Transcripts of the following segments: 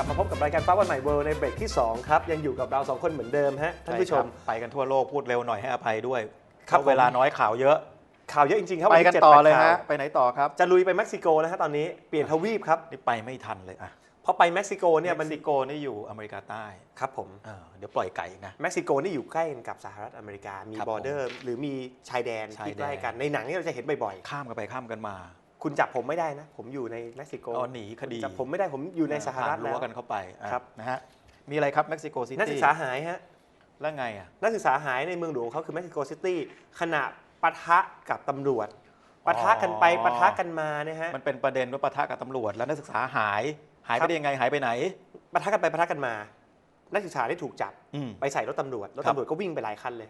ลับมาพบกับรายการฟ้าวันใหม่เวิลด์ในเบรกที่ 2 ครับ ยังอยู่กับเราสองคนเหมือนเดิมฮะท่านผู้ชมใครับไปกันทั่วโลกพูดเร็วหน่อยให้อภัยด้วยครับเพาะเวลาน้อยข่าวเยอะ ข่าวเยอะจริงๆครับไปวักันจ็ดต่อแปดเลยข่าวฮะไปไหนต่อครับจะลุยไปเม็กซิโกนะฮะตอนนี้เปลี่ยนทวีปครับนี่ไปไม่ทันเลยอะเพราะไปเม็กซิโกเนี่ยมันเม็กซิโกนี่อยู่อเมริกาใต้ครับผมเออเดี๋ยวปล่อยไก่อีกนะเม็กซิโกนี่อยู่ใกล้กันกับสหรัฐอเมริกามีครับบอร์เดอร์ หรือมีชายแดนชายที่แดนใกล้กันในหนังนี่เราจะเห็นบ่อยข้ามกันไปข้ามกันมาๆ คุณจับผมไม่ได้นะ ผมอยู่ในเม็กซิโกเอาหนีคดีจับผมไม่ได้ผมอยู่ในสหรัฐผ่านแล้รั้ววกันเข้าไปอะครับนะฮะมีอะไรครับเม็กซิโกซิตี้นักศึกษาหายฮะแล้วไงอะนักศึกษาหายในเมืองหลวงของเขาคือเม็กซิโกซิตี้ขณะปะทะกับตำรวจปะทะกันไปอ๋อปะทะกันมาเนี่ยฮะมันเป็นประเด็นว่าปะทะกับตำรวจ แล้วนักศึกษาหาย หายครัไปบได้ยังไงหายไปไหนปะทะกันไปปะทะกันมา นักศึกษาได้ถูกจับอืมไปใส่รถตำรวจรถครับตำรวจก็วิ่งไปหลายคันเลย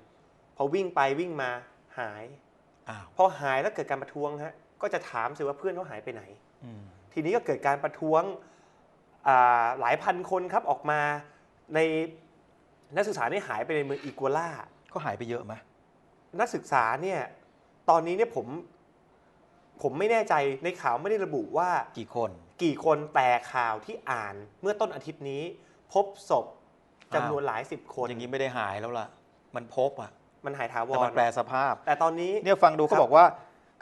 พอวิ่งไปวิ่งมาหายอ้าวพอหายแล้วเกิดการประท้วงฮะ ก็จะถามสิว่าเพื่อนเขาหายไปไหนอืมทีนี้ก็เกิดการประท้วงอ่าหลายพันคนครับออกมาในนักศึกษาเนี่ยหายไปในเมืองอีกัวล่าก็หายไปเยอะไหมนักศึกษาเนี่ยตอนนี้เนี่ยผมผมไม่แน่ใจในข่าวไม่ได้ระบุว่ากี่คน กี่คนแต่ข่าวที่อ่านเมื่อต้นอาทิตย์นี้ พบศพจำนวนหลายสิบคน อย่างนี้ไม่ได้หายแล้วล่ะ มันพบอะ มันหายถาวแต่มันรแปลสภาพ แต่ตอนนี้เนี่ยฟังดูครัเขาบบอกว่า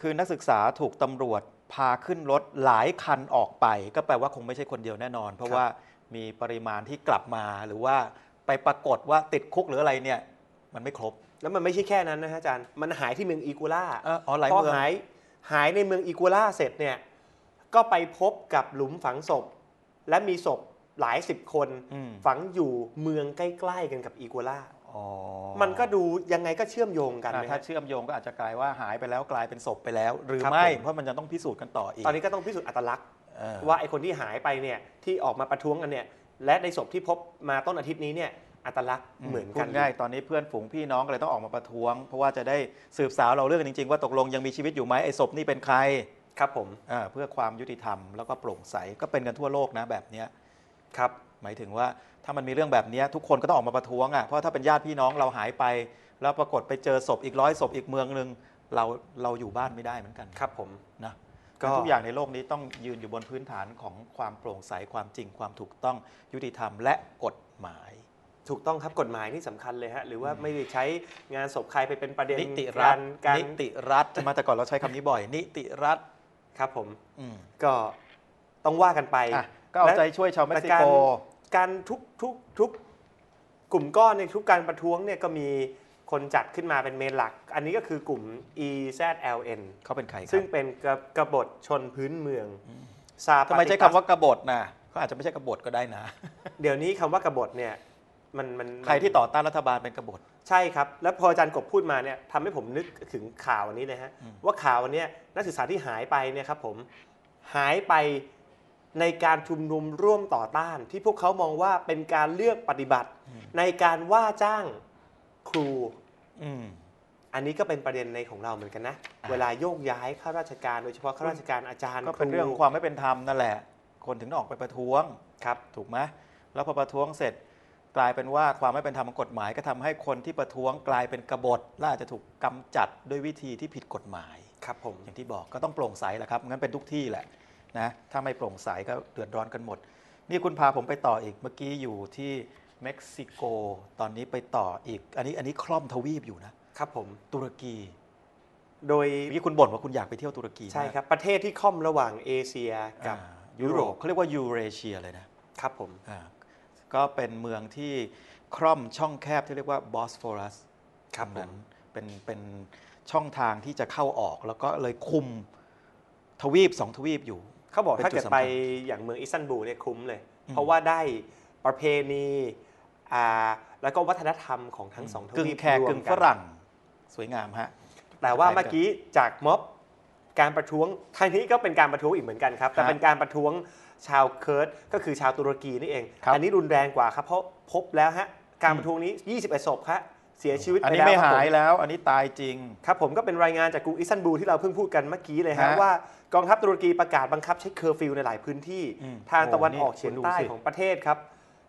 คือนักศึกษาถูกตำรวจพาขึ้นรถหลายคันออกไป ก็แปลว่าคงไม่ใช่คนเดียวแน่นอน เพราะว่ามีปริมาณที่กลับมาหรือว่าไปปรากฏว่าติดคุกหรืออะไรเนี่ยมันไม่ครบ แล้วมันไม่ใช่แค่นั้นนะฮะอาจารย์ มันหายที่เมืองอีกัวล่าเอออ๋อหลายพอเมือง หายหายในเมืองอีกัวล่าเสร็จเนี่ย ก็ไปพบกับหลุมฝังศพ และมีศพหลายสิบคน อืม ฝังอยู่เมืองใกล้ ๆ กันกับอีกัวล่า อ๋อมันก็ดูยังไงก็เชื่อมโยงกันอะนะถ้าฮะ เชื่อมโยงก็อาจจะกลายว่าหายไปแล้วกลายเป็นศพไปแล้ว หรือครับไม่ผม เพราะมันจะต้องพิสูจน์กันต่ออีกตอนนี้ก็ต้องพิสูจน์อัตลักษณ์ เออว่าไอคนที่หายไปเนี่ยที่ออกมาประท้วงกันเนี่ยและในศพที่พบมาต้นอาทิตย์นี้เนี่ยอัตลักษณ์เหมือนพูกัดนง่ายตอนนี้เพื่อนฝูงพี่น้องก็เลยต้องออกมาประท้วง เพราะว่าจะได้สืบสาวเราเรื่องกันจริง ๆ ว่าตกลงยังมีชีวิตอยู่ไหมไอ้ศพนี่เป็นใครครับผมอ่าเพื่อความยุติธรรมแล้วก็โปร่งใสก็เป็นกันทั่วโลกนะแบบเนี้ย ครับ หมายถึงว่า ถ้ามันมีเรื่องแบบเนี้ยทุกคนก็ต้องออกมาประท้วงอะเพราะถ้าเป็นญาติพี่น้องเราหายไป แล้วปรากฏไปเจอศพอีกร้อยศพอีกเมืองหนึ่งเราเราอยู่บ้านไม่ได้เหมือนกันครับผมนะก็ก็ทุกอย่างในโลกนี้ต้องยืนอยู่บนพื้นฐานของความโปร่งใสความจริงความถูกต้องยุติธรรมและกฎหมาย ถูกต้องครับกฎหมายนี่สำคัญเลยฮะหรือว่าไม่ได้ใช้งานศพใครไปเป็นประเด็นนิติรักาฐรการนิติรัฐใช่ไหมแต่ก่อนเราใช้คำนี้บ่อย นิติรัฐครับผมอืมก็ต้องว่ากันไปอะก็เอาใจช่วยชาวเม็กซิแต่โก การการทุกทุกทุกกลุ่มก้อนในทุกการประท้วงเนี่ยก็มีคนจัดขึ้นมาเป็นเมนหลัก อันนี้ก็คือกลุ่ม EZLN เขาเป็นใครคซึ่รังบเป็นกระกบฏชนพื้นเมืองอืมซาทำไมใช้คำว่ากบฏนะเขาอาจจะไม่ใช่กบฏก็ได้นะ เดี๋ยวนี้คำว่ากบฏเนี่ยมันมันใครที่ต่อต้านรัฐบาลเป็นกบฏ ใช่ครับ แล้วพออาจารย์กบพูดมาเนี่ยทำให้ผมนึกถึงข่าวอันนี้เลยฮะอืมว่าข่าวอันเนี้ยนักศึกษาที่หายไปเนี่ยครับผมหายไป ในการชุมนุมร่วมต่อต้าน ที่พวกเขามองว่าเป็นการเลือกปฏิบัติ ในการว่าจ้างครู อืม อันนี้ก็เป็นประเด็นในของเราเหมือนกันนะอ่าเวลาโยกย้ายข้าราชการโดยเฉพาะข้าราชการอาจารย์ก็เป็นเรื่องของความไม่เป็นธรรมนั่นแหละ คนถึงต้องออกไปประท้วง ครับ ถูกไหมแล้วพอประท้วงเสร็จกลายเป็นว่าความไม่เป็นธรรมของกฎหมาย ก็ทำให้คนที่ประท้วงกลายเป็นกบฏและอาจจะถูกกำจัดด้วยวิธีที่ผิดกฎหมาย ครับผม อย่างที่บอกก็ต้องโปร่งใสแหละครับงั้นเป็นทุกที่แหละ นะถ้าไม่โปร่งใสก็เดือดร้อนกันหมด นี่คุณพาผมไปต่ออีกเมื่อกี้อยู่ที่เม็กซิโกตอนนี้ไปต่ออีก อันนี้อันนี้คล่อมทวีปอยู่นะครับผมตุรกี โดยเมื่อกี้คุณบ่นว่าคุณอยากไปเที่ยวตุรกีใช่มากครับ ประเทศที่ค่อมระหว่างเอเชียกับอ่ายุโรปเขาเรียกว่ายูเรเชียเลยนะครับผมอ่าก็เป็นเมืองที่คร่อมช่องแคบที่เรียกว่าบอสฟอรัสครับตงผนั้มนเป็นเป็นช่องทางที่จะเข้าออกแล้วก็เลยคุมทวีปสองทวีปอยู่ เขาบอกเป็นถ้าเกิดจุดสำคัญไปอย่างเมืองอิสตันบูลเนี่ยคุ้มเลยอืมเพราะว่าได้ประเพณีอ่าแล้วก็วัฒนธรรมของทั้งสองทกึ่งวีปแขกรวมกึ่งนฝรั่งสวยงามฮะแต่ว่าแขกเมื่อกี้จากม็อบการประท้วงทางนี้ก็เป็นการประท้วงอีกเหมือนกันครับ แต่ฮะเป็นการประท้วงชาวเคิร์ดก็คือชาวตุรกีนี่เองครับอันนี้รุนแรงกว่าครับ เพราะพบแล้วฮะการประท้วงนี้ 21ศพครับเสียชีวิตอันไปนี้แล้วไม่ครับหายผมแล้ว อันนี้ตายจริง ครับผมก็เป็นรายงานจากกรุงอิสตันบูลที่เราเพิ่งพูดกันเมื่อกี้เลยฮะฮะว่า กองทัพตุรกีประกาศบังคับใช้เคอร์ฟิวในหลายพื้นที่ อืมทางตะวันโอ้นี่ออกเฉียงใต้คุณดูสิของประเทศครับ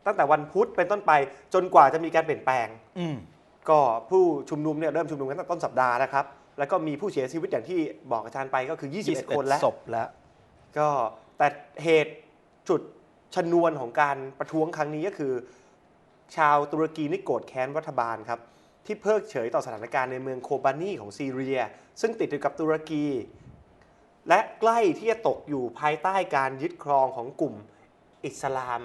ตั้งแต่วันพุธเป็นต้นไปจนกว่าจะมีการเปลี่ยนแปลง อืม ก็ผู้ชุมนุมเนี่ยเริ่มชุมนุมกันตั้งแต่ต้นสัปดาห์นะครับ แล้วก็มีผู้เสียชีวิตอย่างที่บอกอาจารย์ไปก็คือ 21 คนแล้ว ศพแล้ว ก็แต่เหตุจุดชนวนของการประท้วงครั้งนี้ก็คือ ชาวตุรกีนี่โกรธแค้นรัฐบาลครับ ที่เพิกเฉยต่อสถานการณ์ในเมืองโคบานีของซีเรีย ซึ่งติดอยู่กับตุรกี และใกล้ที่จะตกอยู่ภายใต้การยึดครองของกลุ่มอิสลาม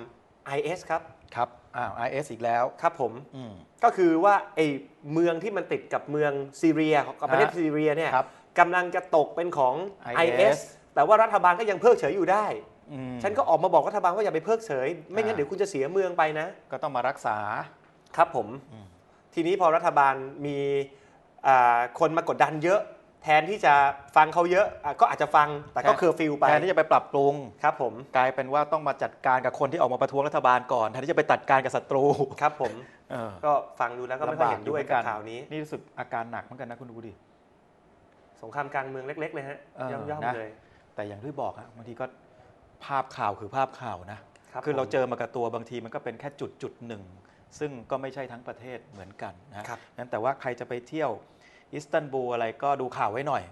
IS ครับ ครับ อ้าว IS อีกแล้ว ครับผมอืมก็คือว่าไอ้เมืองที่มันติดกับเมืองซีเรียกับประเทศฮะซีเรียเนี่ยครับกำลังจะตกเป็นของ IS IS แต่ว่ารัฐบาลก็ยังเพิกเฉยอยู่ได้อืมฉันก็ออกมาบอกรัฐบาลว่าอย่าไปเพิกเฉย ไม่งั้นอ่าเดี๋ยวคุณจะเสียเมืองไปนะ ก็ต้องมารักษา ครับผมอืมทีนี้พอรัฐบาลมีอ่าคนมากดดันเยอะ แทนที่จะฟังเขาเยอะอะก็อาจจะฟังแต่ก็แทนเคอร์ฟิวไปแทนที่จะไปปรับปรุงครับผมกลายเป็นว่าต้องมาจัดการกับคนที่ออกมาประท้วงรัฐบาลก่อนแทนที่จะไปจัดการกับศัตรูครับผมเออก็ฟังดูแล้วก็ไม่ค่อยเห็นด้วยกับข่าวนี้นี่รู้สึกอาการหนักเหมือนกันนะคุณดูดิสงครามกลางเมืองเล็ก ๆ เลยฮะเออย่อมนะๆเลย แต่อย่างที่บอกอะบางทีก็ภาพข่าวคือภาพข่าวนะครับคือเราผมเจอมากับตัวบางทีมันก็เป็นแค่จุดจุดหนึ่งซึ่งก็ไม่ใช่ทั้งประเทศเหมือนกันนะครับนั้นแต่ว่าใครจะไปเที่ยว อิสตันบูลอะไรก็ดูข่าวไว้หน่อย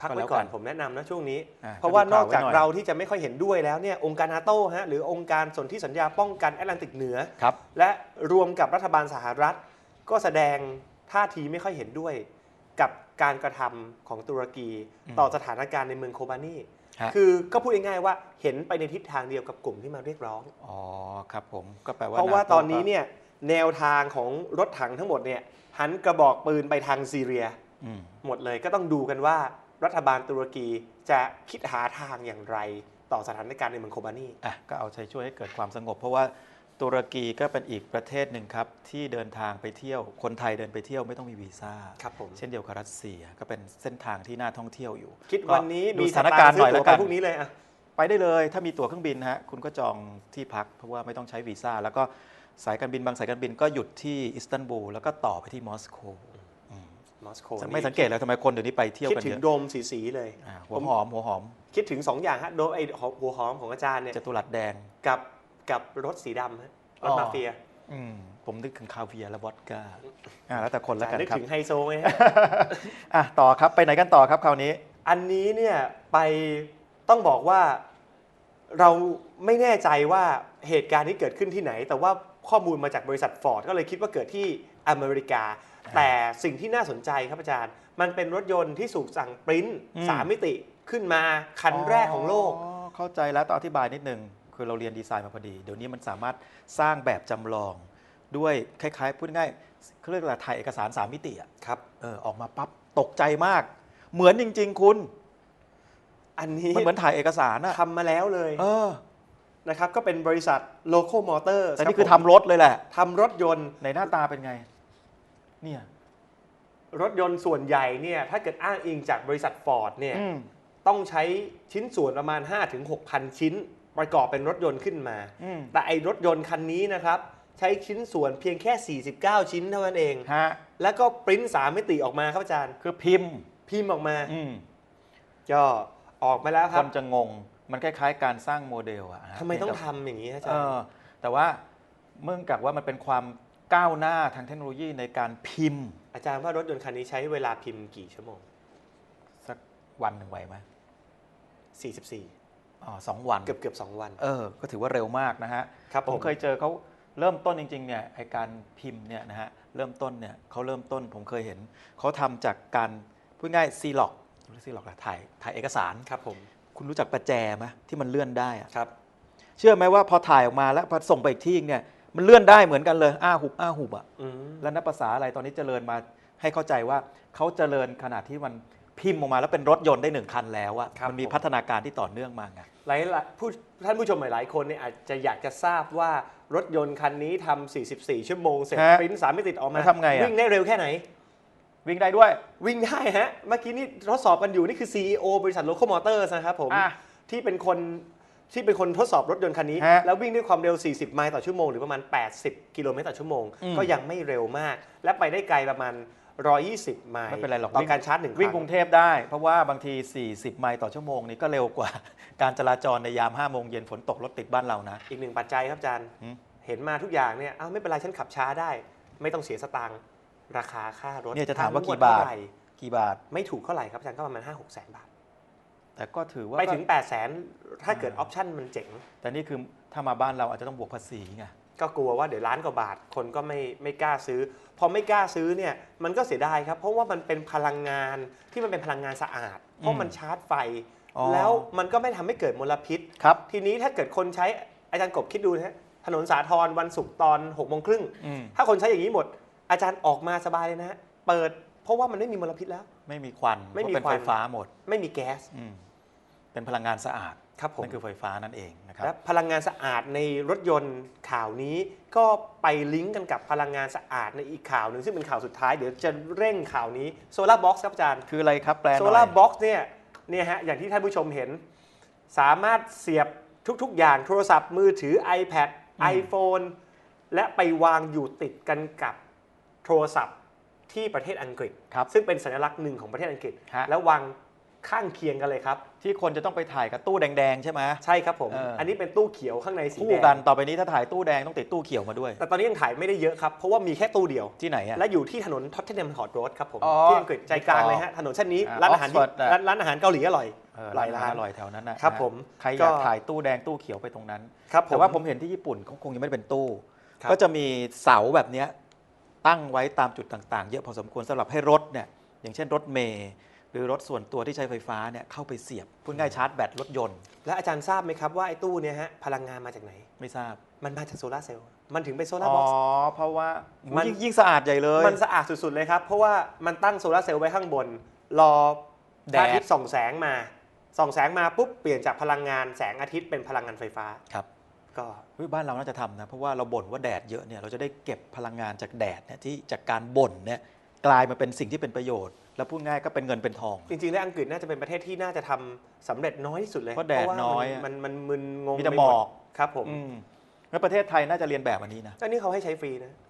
พักก็แล้ไว้วก่อนกันผมแนะนำนะช่วงนี้อ่าเพราะว่านอกจากก็ดูข่าวไว้หน่อยเราที่จะไม่ค่อยเห็นด้วยแล้วเนี่ยองค์การนาโต้ฮะหรือองค์การสนธิสัญญาป้องกันแอตแลนติกเหนือครับและรวมกับรัฐบาลสหรัฐ ก็แสดงท่าทีไม่ค่อยเห็นด้วย กับการกระทำของตุรกีอืมต่อสถานการณ์ในเมืองโคบานีฮะคือก็พูดง่ายๆว่าเห็นไปในทิศทางเดียวกับกลุ่มที่มาเรียกร้องอ๋อครับผมก็แปลว่าเพราะว่าโตอนนี้เนี่ย แนวทางของรถถังทั้งหมดเนี่ยหันกระบอกปืนไปทางซีเรียอืมหมดเลยก็ต้องดูกันว่ารัฐบาลตุรกีจะคิดหาทางอย่างไรต่อสถานการณ์ในเมืองโคบานีอะก็เอาใจช่วยให้เกิดความสงบ เพราะว่าตุรกีก็เป็นอีกประเทศหนึ่งครับ ที่เดินทางไปเที่ยว คนไทยเดินไปเที่ยวไม่ต้องมีวีซ่าครับผมเช่นเดียวกับรัสเซียก็เป็นเส้นทางที่น่าท่องเที่ยวอยู่ คิดวันนี้ดูมีสถานการณ์หน่อยแล้วกันซื้ตั๋วไปพรุ่งนี้เลยอะไปได้เลยถ้ามีตั๋วเครื่องบินฮะคุณก็จองที่พักเพราะว่าไม่ต้องใช้วีซ่าแล้วก็ สายการบินบางสายการบินก็หยุดที่อิสตันบูลแล้วก็ต่อไปที่มอสโกอืมมอสโกไม่สังเกตแล้วทำไมคนเดี๋ยวนี้ไปเที่ยวคิดกันถึเยงอะโดมสีๆเลยอ่าหัวหอมหัวหอม คิดถึง 2 อย่างฮะโดมไอหัวหอมของอาจารย์เนี่ยจตุรัสแดงกับกับรถสีดำฮะรถอ๋อมาเฟียอืมผมนึกถึงคาเวียร์และวอดก้าอ่าแล้วแต่คนแล้วกันนึกครับถึงไฮโซไหมฮะอะต่อครับไปไหนกันต่อครับคราวนี้ อันนี้เนี่ยไปต้องบอกว่าเราไม่แน่ใจว่าเหตุการณ์นี้เกิดขึ้นที่ไหน แต่ว่า ข้อมูลมาจากบริษัทฟอร์ดก็เลยคิดว่าเกิดที่อเมริกา แต่สิ่งที่น่าสนใจครับอาจารย์ มันเป็นรถยนต์ที่สูกสั่งปริ้นอืมสามมิติขึ้นมาคันแรกของโลกอ๋อเข้าใจแล้วต้องอธิบายนิดนึง คือเราเรียนดีไซน์มาพอดี เดี๋ยวนี้มันสามารถสร้างแบบจำลองด้วยคล้ายๆ พูดง่ายๆเขาเรียกอะไรถ่ายเอกสาร3มิติอะครับเออออกมาปั๊บตกใจมาก เหมือนจริง ๆ คุณ อันนี้มันเหมือนถ่ายเอกสารอะทำมาแล้วเลย เออ นะครับก็เป็นบริษัท Local Motors แต่นี่รับคือผมทำรถเลยแหละ ทำรถยนต์ ในหน้าตาเป็นไง เนี่ย รถยนต์ส่วนใหญ่เนี่ยถ้าเกิดอ้างอิงจากบริษัทฟอร์ดเนี่ยอืม ต้องใช้ชิ้นส่วนประมาณ 5-6,000 ชิ้น ประกอบเป็นรถยนต์ขึ้นมา อืมแต่ไอรถยนต์คันนี้นะครับ ใช้ชิ้นส่วนเพียงแค่ 49 ชิ้นเท่านั้นเอง ฮะ แล้วก็ปริ้นสามมิติออกมาครับอาจารย์ คือพิมพ์ พิมพ์ออกมา อืมก็ออกมาแล้วคครับนจะงง มันคล้ายๆ การสร้างโมเดลอะฮะทำไมต้องเพียแต่ทำอย่างนี้อาจาเอรย์อแต่ว่าเมื่องจากว่ามันเป็นความก้าวหน้าทางเทคโนโลยีในการพิมพ์อาจารย์ว่ารถยนต์คันนี้ใช้เวลาพิมพ์กี่ชั่วโมง สักวันหนึ่งไหวไหม44 อ๋อสองวันเกือบเกือบ2วัน เออ ก็ถือว่าเร็วมากนะฮะ ครับผผมมเคยเจอเขาเริ่มต้นจริงๆเนี่ยไอการพิมพ์เนี่ยนะฮะเริ่มต้นเนี่ยเขาเริ่มต้นผมเคยเห็น เขาทำจากการพูดง่ายซีล็อกซีล็อกถ่ายถ่ายเอกสาร ครับผม คุณรู้จักประแจไหมที่มันเลื่อนได้อะครับ เชื่อไหมว่าพอถ่ายออกมาแล้วพอส่งไปอีกที่เนี่ยมันเลื่อนได้เหมือนกันเลยอ้าหุบอ้าหุบอะอืมแล้วนับภาษาอะไรตอนนี้เจริญมาให้เข้าใจว่าเขาเจริญขนาดที่มันพิมพ์ออกมาแล้วเป็นรถยนต์ได้หนึ่งคันแล้วอะครับมันมีผมพัฒนาการที่ต่อเนื่องมาไงหลายๆผู้ท่านผู้ชมหลายๆคนเนี่ยอาจจะอยากจะทราบว่ารถยนต์คันนี้ทำ44 ชั่วโมงเสร็จฮะปริ้นสามมิติออกมาแล้วทำไงอะวิ่งได้เร็วแค่ไหน วิ่งได้ด้วย วิ่งได้ฮะ เมื่อกี้นี่ทดสอบกันอยู่ นี่คือ CEO บริษัท Local Motors นะครับผม อะ ที่เป็นคนที่เป็นคนทดสอบรถยนต์คันนี้ ฮะแล้ววิ่งด้วยความเร็ว 40 ไมล์ต่อชั่วโมง หรือประมาณ 80 กิโลเมตรต่อชั่วโมง อืมก็ยังไม่เร็วมาก และไปได้ไกลประมาณ 120 ไมล์ไม่เป็นไรหรอกต่อวิ่งการชาร์จหนึ่งควิ่งรั้กรุงเทพได้ เพราะว่าบางที 40 ไมล์ต่อชั่วโมงนี้ก็เร็วกว่า การจราจรในยาม 5 โมงเย็นฝนตกรถติดบ้านเรานะ อีกหนึ่งปัจจัยครับอาจารย์ หืม เห็นมาทุกอย่างเนี่ย เอ้าไม่เป็นไรฉันขับช้าได้ ไม่ต้องเสียสตางค์ ราคาค่ารถเนี่ยจะถามว่าค่กี่บาทเท่ไหร่กี่บาท ไม่ถูกเท่าไหร่ครับอาจารย์ก็ประมาณ5 6แสนบาทแแต่ก็ถือว่าไปถึง8 0 0แสนถ้าเกิดออ่าอปชั่นมันเจ๋ง แต่นี่คือถ้ามาบ้านเราอาจจะต้องบวกภาษีไงก็กลัวว่าเดี๋ยวล้านกว่าบาทคนก็ไม่ไม่กล้าซื้อ พอไม่กล้าซื้อเนี่ยมันก็เสียดายครับ เพราะว่ามันเป็นพลังงานที่มันเป็นพลังงานสะอาด เพราะมันชาร์จไฟอ๋อแล้วมันก็ไม่ทำให้เกิดมลพิษครับทีนี้ถ้าเกิดคนใช้อาจารย์กบคิดดูนะฮะถนนสาทรวันศุกร์ตอน6กโมงครึ่งอืมถ้าคนใช้อย่างนี้หมด อาจารย์ออกมาสบายเลยนะฮะเปิด เพราะว่ามันไม่มีมลพิษแล้ว ไม่มีควันไม่มีเพราะเป็นควันไฟฟ้าหมดไม่มีแก๊ส อืมเป็นพลังงานสะอาดครับผม นั่นคือไฟฟ้านั่นเองนะครับ และพลังงานสะอาดในรถยนต์ข่าวนี้ ก็ไปลิงก์กันกับพลังงานสะอาดในอีกข่าวหนึ่งซึ่งเป็นข่าวสุดท้ายเดี๋ยวจะเร่งข่าวนี้โซลาร์บ็อกซ์ครับอาจารย์คืออะไรครับแปลหโซน่อยลาร์บ็อกซ์เนี่ยเนี่ยฮะอย่างที่ท่านผู้ชมเห็น สามารถเสียบทุกๆ อย่างโทรศัพท์มือถือ iPad iPhone และไปวางอยู่ติดกันกับ โทรศัพท์ที่ประเทศอังกฤษ ครับ ซึ่งเป็นสัญลักษณ์หนึ่งของประเทศอังกฤษ ฮะ แล้ววางข้างเคียงกันเลยครับ ที่คนจะต้องไปถ่ายกับตู้แดงๆใช่ไหม ใช่ครับผม เอออั อันนี้เป็นตู้เขียวข้างในสีคู่แดงกันต่อไปนี้ถ้าถ่ายตู้แดงต้องติดตู้เขียวมาด้วย แต่ตอนนี้ยังถ่ายไม่ได้เยอะครับ เพราะว่ามีแค่ตู้เดียว ที่ไหนอะ และอยู่ที่ถนนท็อตเทนเนมฮอร์ดโรดครับผมอ๋อที่อังกฤษใจกลางเลยฮะถนนเส้นนี้อ่าร้านอาหารที่ Oxford อะร้านร้านอาหารเกาหลีอร่อยเออหลายร้าน อร่อยแถวนั้นนะครับนะผมใครอยากก็ ถ่ายตู้แดงตู้เขียวไปตรงนั้น ครับผม แต่ว่าผมเห็นที่ญี่ปุ่นเขาคงยังไม่ได้เป็นตู้ ครับ ก็จะมีเสาแบบเนี้ย ตั้งไว้ตามจุดต่างๆ เยอะพอสมควรสำหรับให้รถเนี่ยอย่างเช่นรถเมล์หรือรถส่วนตัวที่ใช้ไฟฟ้าเนี่ยเข้าไปเสียบพูดง่ายชาร์จแบตรถยนต์ และอาจารย์ทราบไหมครับว่าไอ้ตู้เนี่ยฮะพลังงานมาจากไหน ไม่ทราบมันมาจากโซลาร์เซลล์มันถึงเป็นโซลาอ๋ร์อบ็อกซ์เพราะว่ามัมันยิ่งสะอาดใหญ่เลย มันสะอาดสุดๆเลยครับเพราะว่ามันตั้งโซลาร์เซลล์ไว้ข้างบน รอแดพดระอาทิตย์ส่องแสงมาส่องแสงมาปุ๊บเปลี่ยนจากพลังงานแสงอาทิตย์เป็นพลังงานไฟฟ้าครับ ก็เฮ้ยบ้านเราน่าจะทำนะเพราะว่าเราบ่นว่าแดดเยอะเนี่ยเราจะได้เก็บพลังงานจากแดดเนี่ยที่จากการบ่นเนี่ยกลายมาเป็นสิ่งที่เป็นประโยชน์ แล้วพูดง่ายก็เป็นเงินเป็นทอง จริงๆแล้วอังกฤษน่าจะเป็นประเทศที่น่าจะทำสำเร็จน้อยที่สุดเลยเพราะแดดว่น้อยมัอะมันมันมึนงงมีแต่ไปหมดอกครับผมอืมแล้วประเทศไทยน่าจะเรียนแบบอันนี้นะอันนี้เขาให้ใช้ฟรีนะเออ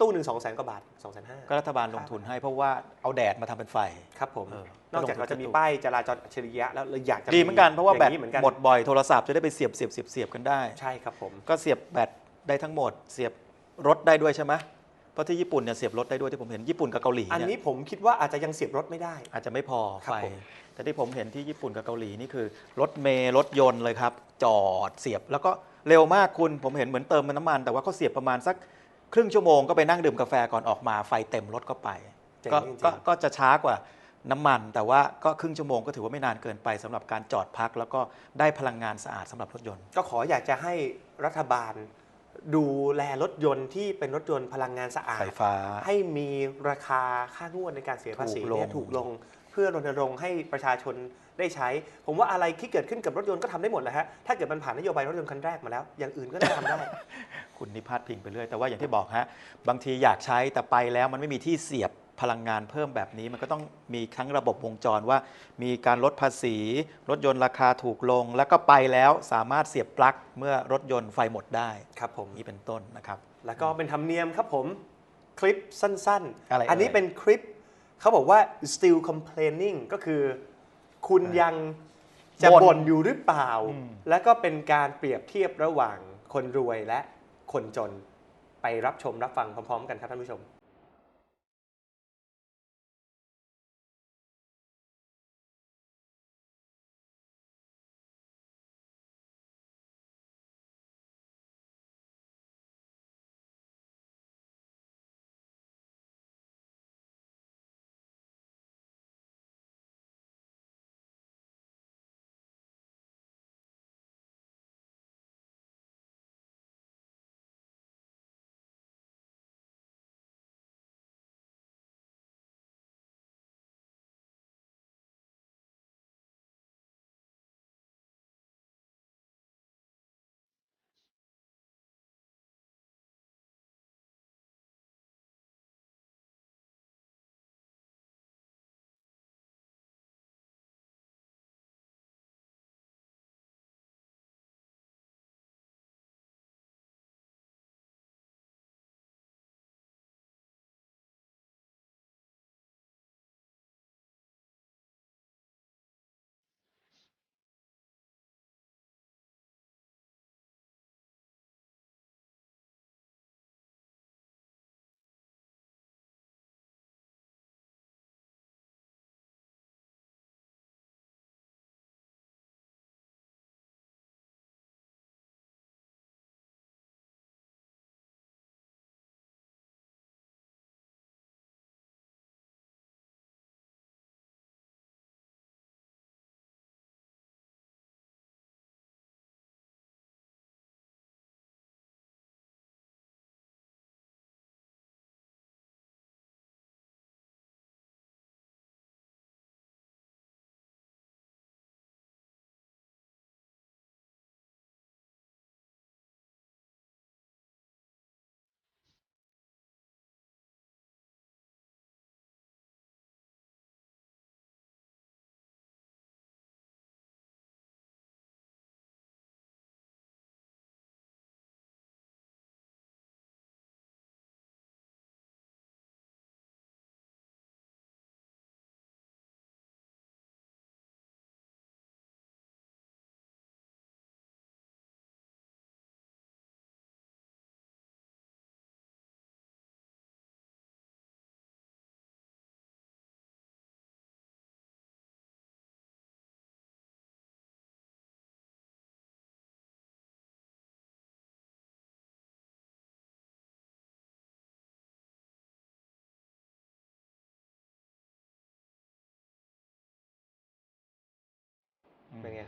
ตู้หนึ่งสองแสนกว่าบาทสองแสนห้าก็รัฐบาลลงทุนให้เพราะว่าเอาแดดมาทำเป็นไฟ ครับผมเออนอกจากเราจะมีป้ายจราจรอัจฉริยะแล้วเราอยากจะดีเหมือนกันเพราะว่าอย่แบงตนี้เหมือนกันหมดบ่อยโทรศัพท์จะได้ไปเสียบเสียบเสียบเสียบกันได้ ใช่ครับผม ก็เสียบแบตได้ทั้งหมด เสียบรถได้ด้วยใช่ไหมเพราะที่ญี่ปุ่นเนี่ยเสียบรถได้ด้วยที่ผมเห็นญี่ปุ่นกับเกาหลีอันเนี่ยนี้ผมคิดว่าอาจจะยังเสียบรถไม่ได้ อาจจะไม่พอครับไฟผมแต่ที่ผมเห็นที่ญี่ปุ่นกับเกาหลีนี่คือรถเมล์รถยนต์เลยครับจอดเสียบแล้วก็เร็วมากคุณผมเห็นเหมือนเติมน้ำมัน แต่ว่าเขาเสียบประมาณสัก ครึ่งชั่วโมงก็ไปนั่งดื่มกาแฟก่อนออกมาไฟเต็มรถก็ไปเจ๋งก็จริงๆก็ก็จะช้ากว่าน้ำมัน แต่ว่าก็ครึ่งชั่วโมงก็ถือว่าไม่นานเกินไปสำหรับการจอดพัก แล้วก็ได้พลังงานสะอาดสำหรับรถยนต์ ก็ขออยากจะให้รัฐบาลดูแลรถยนต์ที่เป็นรถยนต์พลังงานสะอาดไฟฟ้า ให้มีราคาค่างวดในการเสียภาษีถูกลงเนี่ยถูกลงเพื่อรณรงค์ให้ประชาชนได้ใช้ ผมว่าอะไรที่เกิดขึ้นกับรถยนต์ก็ทำได้หมดแหละฮะถ้าเกิดมันผ่านนโยบายรถยนต์คันแรกมาแล้ว อย่างอื่นก็น่าทำได้ คุณนิพาดพิงไปเรื่อย แต่ว่าอย่างที่บอกฮะบางทีอยากใช้แต่ไปแล้วมันไม่มีที่เสียบพลังงานเพิ่มแบบนี้มันก็ต้องมีทั้งระบบวงจรว่า มีการลดภาษี รถยนต์ราคาถูกลง แล้วก็ไปแล้วสามารถเสียบปลั๊กเมื่อรถยนต์ไฟหมดได้ครับผมนี่เป็นต้นนะครับ แล้วก็เป็นธรรมเนียมครับผมคลิปสั้นอะไรอันนี้เอ่ยเป็นคลิป เขาบอกว่า still complaining ก็คือ คุณยังจะบ่นบ่นอยู่หรือเปล่าอืมแล้วก็เป็นการเปรียบเทียบระหว่างคนรวยและคนจนไปรับชมรับฟังพร้อมๆ กันครับท่านผู้ชม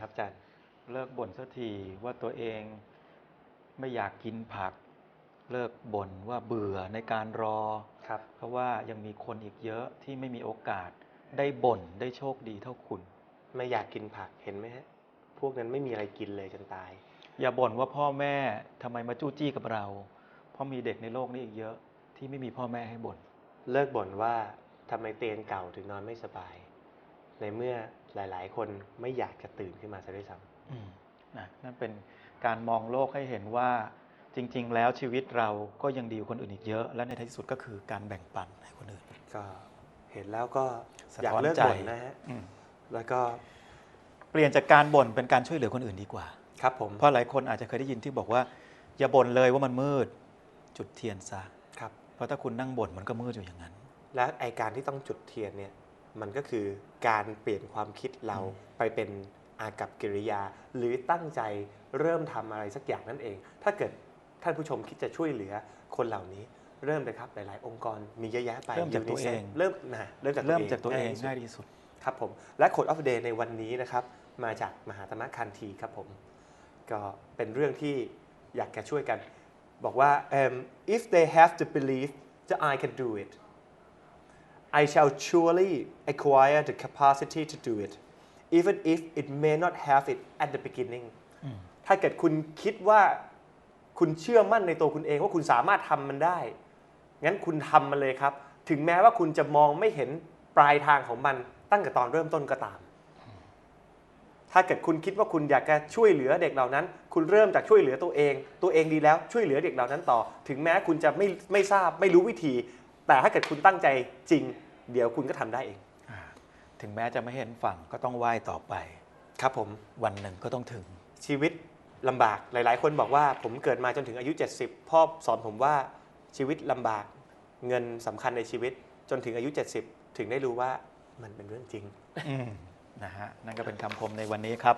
ครับอาจารย์เลิกบ่นสักทีว่าตัวเองไม่อยากกินผัก เลิกบ่นว่าเบื่อในการรอครับเพราะว่ายังมีคนอีกเยอะที่ไม่มีโอกาส ได้บ่นได้โชคดีเท่าคุณ ไม่อยากกินผักเห็นไหมฮะพวกนั้นไม่มีอะไรกินเลยจนตาย อย่าบ่นว่าพ่อแม่ทำไมมาจู้จี้กับเรา เพราะมีเด็กในโลกนี้อีกเยอะที่ไม่มีพ่อแม่ให้บ่นเลิกบ่นว่าทำไมเตียงเก่าถึงนอนไม่สบาย ในเมื่อ หลาย ๆ คนไม่อยากจะตื่นขึ้นมาซะด้วยซ้อืมนะนั่นเป็นการมองโลกให้เห็นว่าจริง ๆ แล้วชีวิตเราก็ยังดีกว่าคนอื่นอีกเยอะ และในท้ายที่สุดก็คือการแบ่งปันให้คนอื่นำก็เห็นแล้วก็สะอยากท้อนเลิกใจบ่นนะฮะอืมแล้วก็เปลี่ยนจากการบ่นเป็นการช่วยเหลือคนอื่นดีกว่า ครับผมเพราะหลายคนอาจจะเคยได้ยินที่บอกว่า อย่าบ่นเลยว่ามันมืดจุดเทียนซะครับเพราะถ้าคุณนั่งบ่นมันก็มืดอยู่อย่างนั้น และไอการที่ต้องจุดเทียนเนี่ย มันก็คือการเปลี่ยนความคิดเราไปเป็นอากับกิริยา หรือตั้งใจเริ่มทำอะไรสักอย่างนั่นเอง ถ้าเกิดท่านผู้ชมคิดจะช่วยเหลือคนเหล่านี้เริ่มเลยครับหลาย ๆ องค์กรมีเยอะแยะไปเริ่มจากตัวเอง UNICEF เริ่มนะเริ่มจากเริ่มจากตัวเองง่ายที่สุดง่ายที่สุดครับผมและ Code of the Day ในวันนี้นะครับ มาจากมหาธรรมคันธีครับผม ก็เป็นเรื่องที่อยากจะช่วยกัน บอกว่า um, if they have the belief that I can do it I shall surely acquire the capacity to do it even if it may not have it at the beginning อืมถ้าเกิดคุณคิดว่าคุณเชื่อมั่นในตัวคุณเองว่าคุณสามารถทำมันได้ งั้นคุณทำมันเลยครับ ถึงแม้ว่าคุณจะมองไม่เห็นปลายทางของมันตั้งแต่ตอนเริ่มต้นก็ตาม ถ้าเกิดคุณคิดว่าคุณอยากจะช่วยเหลือเด็กเหล่านั้น คุณเริ่มจากช่วยเหลือตัวเอง ตัวเองดีแล้วช่วยเหลือเด็กเหล่านั้นต่อ ถึงแม้คุณจะไม่ไม่ทราบไม่รู้วิธี แต่ถ้าเกิดคุณตั้งใจจริง เดี๋ยวคุณก็ทำได้เองอ่าถึงแม้จะไม่เห็นฝั่งก็ต้องว่ายต่อไป ครับผมวันหนึ่งก็ต้องถึง ชีวิตลำบากหลาย ๆ คนบอกว่าผมเกิดมาจนถึงอายุ 70 พ่อสอนผมว่าชีวิตลำบากเงินสำคัญในชีวิตจนถึงอายุ 70 ถึงได้รู้ว่ามันเป็นเรื่องจริง อืมนะฮะนั่นก็เป็นคำคมในวันนี้ครับ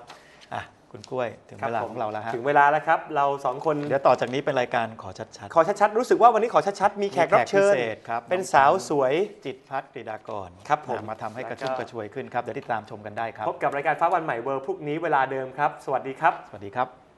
อะ คุณกล้วยถึงเวลาผมของเราแล้วฮะ ถึงเวลาแล้วครับ เราสองคนเดี๋ยวต่อจากนี้เป็นรายการขอชัดขอชัดๆ รู้สึกว่าวันนี้ขอชัดๆ มีๆแขกรับเชิญมีแขพิเศษครับเป็นองสาวสวยจิตรพัฒน์กฤษดากรครับผมนะมาทำให้กระแล้วก็ชุ่มกระชวยขึ้นครับ เดี๋ยวติดตามชมกันได้ครับ พบกับรายการฟ้าวันใหม่เวิร์พรุ่งนี้เวลาเดิมครับ สวัสดีครับ สวัสดีครับ